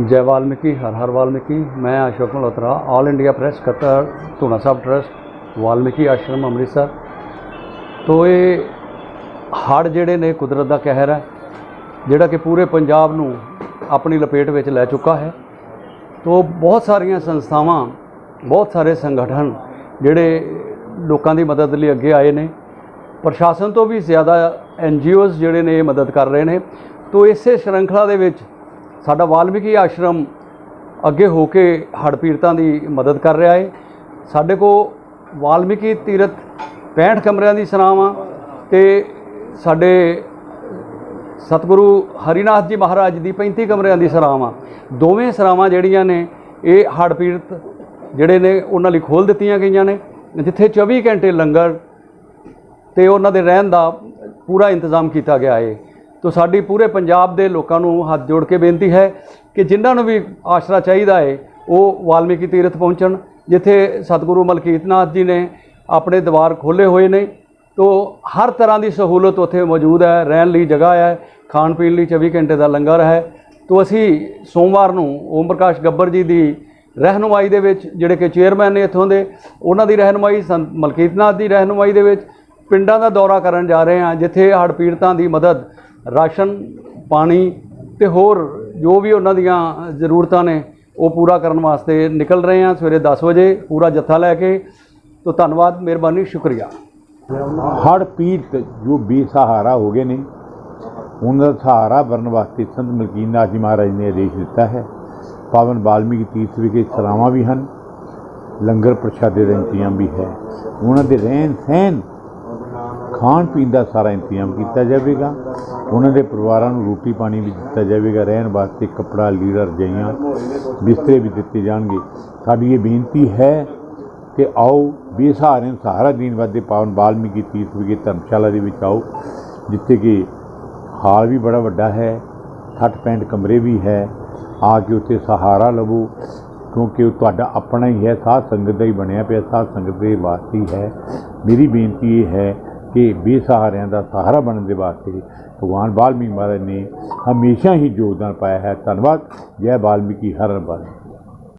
ਜੈ ਵਾਲਮੀਕੀ ਹਰ ਹਰ ਵਾਲਮੀਕੀ ਮੈਂ Ashok Malhotra all India press Qatar Dhuna Sahib trust Valmiki Ashram Amritsar ਤੋਂ ਇਹ ਹੜ੍ਹ ਜਿਹੜੇ ਨੇ ਕੁਦਰਤ ਦਾ ਕਹਿਰ ਹੈ ਜਿਹੜਾ ਕਿ ਪੂਰੇ ਪੰਜਾਬ ਨੂੰ ਆਪਣੀ ਲਪੇਟ ਵਿੱਚ ਲੈ ਚੁੱਕਾ ਹੈ ਤੋ ਬਹੁਤ ਸਾਰੀਆਂ ਸੰਸਥਾਵਾਂ ਬਹੁਤ ਸਾਰੇ ਸੰਗਠਨ ਜਿਹੜੇ ਲੋਕਾਂ ਦੀ ਮਦਦ ਲਈ ਅੱਗੇ ਆਏ ਨੇ ਪ੍ਰਸ਼ਾਸਨ ਤੋਂ ਵੀ ਜ਼ਿਆਦਾ ਐਨਜੀਓਜ਼ ਜਿਹੜੇ ਨੇ ਇਹ ਮਦਦ ਕਰ ਰਹੇ ਨੇ ਤੋ ਇਸੇ ਸ਼੍ਰੰਖਲਾ ਦੇ ਵਿੱਚ ਸਾਡਾ ਵਾਲਮੀਕੀ ਆਸ਼ਰਮ ਅੱਗੇ ਹੋ ਕੇ ਹੜ੍ਹ ਪੀੜਤਾਂ ਦੀ ਮਦਦ ਕਰ ਰਿਹਾ ਹੈ ਸਾਡੇ ਕੋ ਵਾਲਮੀਕੀ ਤੀਰਥ 65 ਕਮਰਿਆਂ ਦੀ ਸਰਾਵਾਂ ਤੇ ਸਾਡੇ ਸਤਿਗੁਰੂ ਹਰੀਨਾਥ ਜੀ ਮਹਾਰਾਜ ਦੀ 35 ਕਮਰਿਆਂ ਦੀ ਸਰਾਵਾਂ ਦੋਵੇਂ ਸਰਾਵਾਂ ਜਿਹੜੀਆਂ ਨੇ, ਇਹ ਹੜ੍ਹ ਪੀੜਤ ਜਿਹੜੇ ਨੇ, ਉਹਨਾਂ ਲਈ ਖੋਲ ਦਿੱਤੀਆਂ ਗਈਆਂ ਨੇ, ਜਿੱਥੇ 24 ਘੰਟੇ ਲੰਗਰ ਤੇ ਉਹਨਾਂ ਦੇ ਰਹਿਣ ਦਾ ਪੂਰਾ ਇੰਤਜ਼ਾਮ ਕੀਤਾ ਗਿਆ ਹੈ ਤੋ ਸਾਡੀ ਪੂਰੇ ਪੰਜਾਬ ਦੇ ਲੋਕਾਂ ਨੂੰ ਹੱਥ ਜੋੜ ਕੇ ਬੇਨਤੀ ਹੈ ਕਿ ਜਿਨ੍ਹਾਂ ਨੂੰ ਵੀ ਆਸਰਾ ਚਾਹੀਦਾ ਹੈ ਉਹ ਵਾਲਮੀਕੀ ਤੀਰਥ ਪਹੁੰਚਣ, ਜਿੱਥੇ ਸਤਿਗੁਰੂ ਮਲਕੀਤਨਾਥ ਜੀ ਨੇ ਆਪਣੇ ਦਵਾਰ ਖੋਲ੍ਹੇ ਹੋਏ ਨੇ। ਤੋ ਹਰ ਤਰ੍ਹਾਂ ਦੀ ਸਹੂਲਤ ਉੱਥੇ ਮੌਜੂਦ ਹੈ, ਰਹਿਣ ਲਈ ਜਗ੍ਹਾ ਹੈ, ਖਾਣ ਪੀਣ ਲਈ 24 ਘੰਟੇ ਦਾ ਲੰਗਰ ਹੈ। ਤੋ ਅਸੀਂ ਸੋਮਵਾਰ ਨੂੰ ਓਮ ਪ੍ਰਕਾਸ਼ ਗੱਬਰ ਜੀ ਦੀ ਰਹਿਨੁਮਾਈ ਦੇ ਵਿੱਚ, ਜਿਹੜੇ ਕਿ ਚੇਅਰਮੈਨ ਨੇ ਇੱਥੋਂ ਦੇ, ਉਹਨਾਂ ਦੀ ਰਹਿਨੁਮਾਈ, ਸੰਤ ਮਲਕੀਤਨਾਥ ਦੀ ਰਹਿਨੁਮਾਈ ਦੇ ਵਿੱਚ ਪਿੰਡਾਂ ਦਾ ਦੌਰਾ ਕਰਨ ਜਾ ਰਹੇ ਹਾਂ, ਜਿੱਥੇ ਹੜ੍ਹ ਪੀੜਤਾਂ ਦੀ ਮਦਦ ਰਾਸ਼ਨ, ਪਾਣੀ ਤੇ ਹੋਰ ਜੋ ਵੀ ਉਹਨਾਂ ਦੀਆਂ ਜ਼ਰੂਰਤਾਂ ਨੇ, ਉਹ ਪੂਰਾ ਕਰਨ ਵਾਸਤੇ ਨਿਕਲ ਰਹੇ ਹਾਂ ਸਵੇਰੇ 10 ਵਜੇ, ਪੂਰਾ ਜੱਥਾ ਲੈ ਕੇ। ਤੋ ਧੰਨਵਾਦ, ਮਿਹਰਬਾਨੀ, ਸ਼ੁਕਰੀਆ। ਹੜ੍ਹ ਪੀੜਤ ਜੋ ਬੇਸਹਾਰਾ ਹੋ ਗਏ ਨੇ ਉਹਨਾਂ ਦਾ ਸਹਾਰਾ ਬਣਨ ਵਾਸਤੇ ਸੰਤ ਮਲਕੀਨਾਥ ਜੀ ਮਹਾਰਾਜ ਨੇ ਆਦੇਸ਼ ਦਿੱਤਾ ਹੈ। ਪਾਵਨ ਬਾਲਮੀਕ ਤੀਰਥ ਵਿਖੇ ਸਰਾਵਾਂ ਵੀ ਹਨ, ਲੰਗਰ ਪ੍ਰਸ਼ਾਦੇ ਦਾ ਇੰਤਜ਼ਾਮ ਵੀ ਹੈ। ਉਹਨਾਂ ਦੇ ਰਹਿਣ ਸਹਿਣ ਖਾਣ ਪੀਣ ਦਾ ਸਾਰਾ ਇੰਤਜ਼ਾਮ ਕੀਤਾ ਜਾਵੇਗਾ। ਉਹਨਾਂ ਦੇ ਪਰਿਵਾਰਾਂ ਨੂੰ ਰੋਟੀ ਪਾਣੀ ਵੀ ਦਿੱਤਾ ਜਾਵੇਗਾ, ਰਹਿਣ ਵਾਸਤੇ ਕੱਪੜਾ, ਲੀੜਾ, ਰਜਾਈਆਂ ਬਿਸਤਰੇ ਵੀ ਦਿੱਤੇ ਜਾਣਗੇ। ਸਾਡੀ ਇਹ ਬੇਨਤੀ ਹੈ ਕਿ ਆਓ ਬੇਸਹਾਰੇ ਨੂੰ ਸਹਾਰਾ ਦੇਣ ਵਾਸਤੇ ਪਾਵਨ ਬਾਲਮੀਕੀ ਤੀਰਥ ਵਿਖੇ ਧਰਮਸ਼ਾਲਾ ਦੇ ਵਿੱਚ ਆਓ, ਜਿੱਥੇ ਕਿ ਹਾਲ ਵੀ ਬੜਾ ਵੱਡਾ ਹੈ 60 65 ਕਮਰੇ ਵੀ ਹੈ, ਆ ਕੇ ਉੱਥੇ ਸਹਾਰਾ ਲਵੋ, ਕਿਉਂਕਿ ਉਹ ਤੁਹਾਡਾ ਆਪਣਾ ਹੀ ਹੈ, ਸਾਧ ਸੰਗਤ ਦਾ ਹੀ ਬਣਿਆ ਪਿਆ, ਸਾਧ ਸੰਗਤ ਦੇ ਵਾਸਤੇ ਹੀ ਹੈ। ਮੇਰੀ ਬੇਨਤੀ ਇਹ ਹੈ ਕਿ ਬੇਸਹਾਰਿਆਂ ਦਾ ਸਹਾਰਾ ਬਣਨ ਦੇ ਵਾਸਤੇ ਭਗਵਾਨ ਵਾਲਮੀਕੀ ਮਹਾਰਾਜ ਨੇ ਹਮੇਸ਼ਾ ਹੀ ਯੋਗਦਾਨ ਪਾਇਆ ਹੈ। ਧੰਨਵਾਦ। ਜੈ ਵਾਲਮੀਕੀ ਹਰ ਹਰ